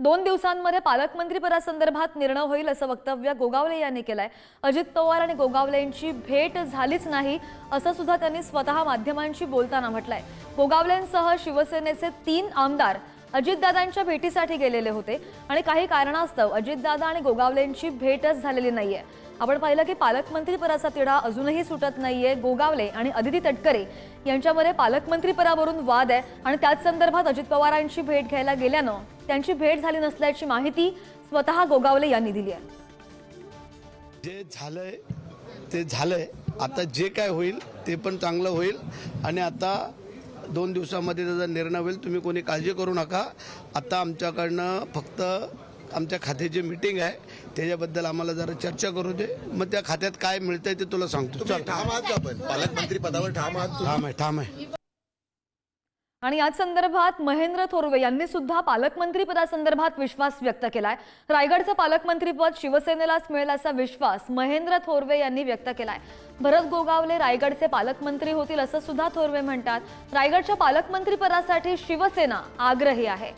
दोन दिवसांमध्ये पालकमंत्रीपदासंदर्भात निर्णय होईल असं वक्तव्य गोगावले यांनी केलंय. अजित पवार आणि गोगावले यांची भेट झालीच नाही असं सुद्धा त्यांनी स्वतः माध्यमांशी बोलताना म्हटलंय. गोगावलेंसह शिवसेनेचे तीन आमदार अजितदादांच्या भेटीसाठी गेलेले होते आणि काही कारणास्तव अजितदादा आणि गोगावलेंची भेटच झालेली नाहीये. आपण पाहिलं की पालकमंत्रीपदाचा तिढा अजूनही सुटत नाहीये. गोगावले आणि अदिती तटकरे यांच्यामध्ये पालकमंत्रीपदावरून वाद आहे आणि त्याच संदर्भात अजित पवारांची भेट घ्यायला गेल्यानं त्यांची भेट झाली नसल्याची माहिती स्वतः गोगावले यांनी दिली आहे. जे झालंय ते झालंय. आता जे काय होईल ते पण चांगलं होईल. आणि आता दोन दिवसामध्ये त्याचा निर्णय होईल तुम्ही कोणी काळजी करू नका. आता आमच्याकडनं फक्त आमच्या खात्याची मीटिंग आहे त्याच्याबद्दल आम्हाला जरा चर्चा करू दे. मग त्या खात्यात काय मिळतंय ते तुला सांगतो. चल. ठाम आहात का पण पालकमंत्री पदावर ठाम आहात? ठाम आहे ठाम आहे. आणि याच संदर्भात महेंद्र थोरवे यांनी सुद्धा पालकमंत्रीपदासंदर्भात विश्वास व्यक्त केलाय. रायगडचं पालकमंत्रीपद शिवसेनेलाच मिळेल असा विश्वास महेंद्र थोरवे यांनी व्यक्त केलाय. भरत गोगावले रायगडचे पालकमंत्री होतील असं सुद्धा थोरवे म्हणतात. रायगडच्या पालकमंत्रीपदासाठी शिवसेना आग्रही आहे.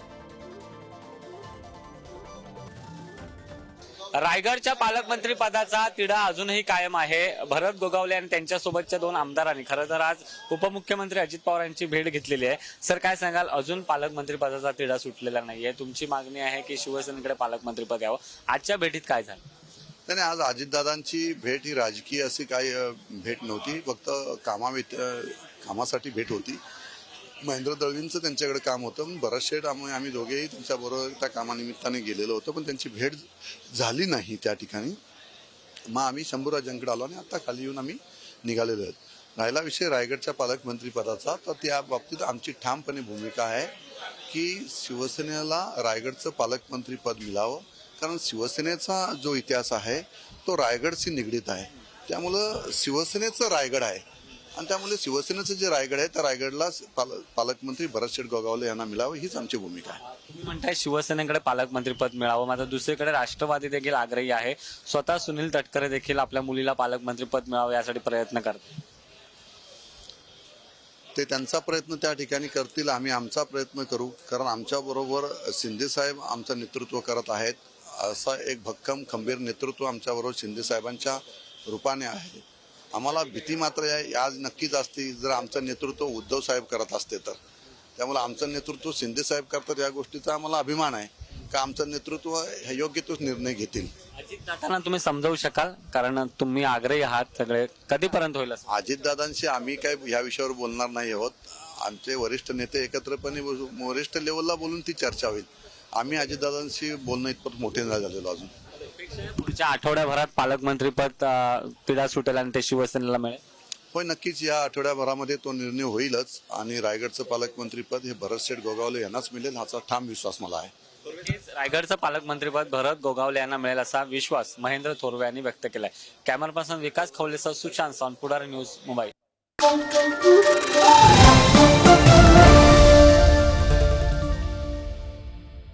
रायगडच्या पालकमंत्री पदाचा तिढा अजूनही कायम आहे. भरत गोगावले आणि त्यांच्यासोबतच्या दोन आमदारांनी खरं तर आज उपमुख्यमंत्री अजित पवार यांची भेट घेतलेली आहे. सर काय सांगाल? अजून पालकमंत्री पदाचा तिढा सुटलेला नाहीये. तुमची मागणी आहे की शिवसेनेकडे पालकमंत्री पद यावं. आजच्या भेटीत काय झालं? नाही नाही, आज अजितदादांची भेट ही राजकीय अशी काही भेट नव्हती. फक्त कामा कामासाठी भेट होती. महेंद्र दळवींचं त्यांच्याकडे काम होतं. पण शेठ आम्ही आम्ही दोघेही त्यांच्याबरोबर त्या कामानिमित्ताने गेलेलो होतो. पण त्यांची भेट झाली नाही त्या ठिकाणी. मग आम्ही शंभूराजांकडे आलो आणि आता खाली येऊन आम्ही निघालेलो आहेत. राहिला विषय रायगडच्या पालकमंत्रीपदाचा. तर त्या बाबतीत आमची ठामपणे भूमिका आहे की शिवसेनेला रायगडचं पालकमंत्रीपद मिळावं. कारण शिवसेनेचा जो इतिहास आहे तो रायगडशी निगडीत आहे. त्यामुळं शिवसेनेचं रायगड आहे. आणि त्यामुळे शिवसेनेचं जे रायगड आहे त्या रायगडला पाल पालकमंत्री भरत शेठ गोगावले यांना मिळावं हीच आमची भूमिका आहे. तुम्ही म्हणताय शिवसेनेकडे पालकमंत्री पद मिळावं मात्र दुसरीकडे राष्ट्रवादी देखील आग्रही आहे. स्वतः सुनील तटकरे देखील आपल्या मुलीला पालकमंत्री पद मिळावं यासाठी प्रयत्न करतात. ते त्यांचा प्रयत्न त्या ठिकाणी करतील आम्ही आमचा प्रयत्न करू. कारण आमच्याबरोबर शिंदे साहेब आमचं नेतृत्व करत आहेत. असं एक भक्कम खंबीर नेतृत्व आमच्याबरोबर शिंदे साहेबांच्या रूपाने आहे. आम्हाला भीती मात्र आज नक्कीच असती. जर आमचं नेतृत्व उद्धव साहेब करत असते तर. त्यामुळे आमचं नेतृत्व शिंदे साहेब करतात या गोष्टीचा आम्हाला अभिमान आहे. का आमचं नेतृत्व हे योग्य तोच निर्णय घेतील. अजित दादांना तुम्ही समजावू शकाल? कारण तुम्ही आग्रही आहात सगळे. कधीपर्यंत होईल अजितदादांशी आम्ही काय या विषयावर बोलणार नाही आहोत. आमचे वरिष्ठ नेते एकत्रपणे वरिष्ठ लेवलला बोलून ती चर्चा होईल. आम्ही अजितदादांशी बोलणं इतपत मोठे नाही झालेलो अजून. पुढच्या आठवड्याभरात पालकमंत्री पद अं, तिढा सुटेल आणि ते शिवसेनेला मिळेल? होय नक्कीच. या आठवड्याभरामध्ये तो निर्णय होईलच आणि रायगडचं पालकमंत्रीपद हे भरतशेठ गोगावले यांनाच मिळेल ह्याचा ठाम विश्वास मला आहे. रायगडचं पालकमंत्रीपद भरत गोगावले यांना मिळेल असा विश्वास महेंद्र थोरवे यांनी व्यक्त केलाय. कॅमेरा पर्सन विकास खवलेसह सुशांत सावंत पुढारी न्यूज मुंबई.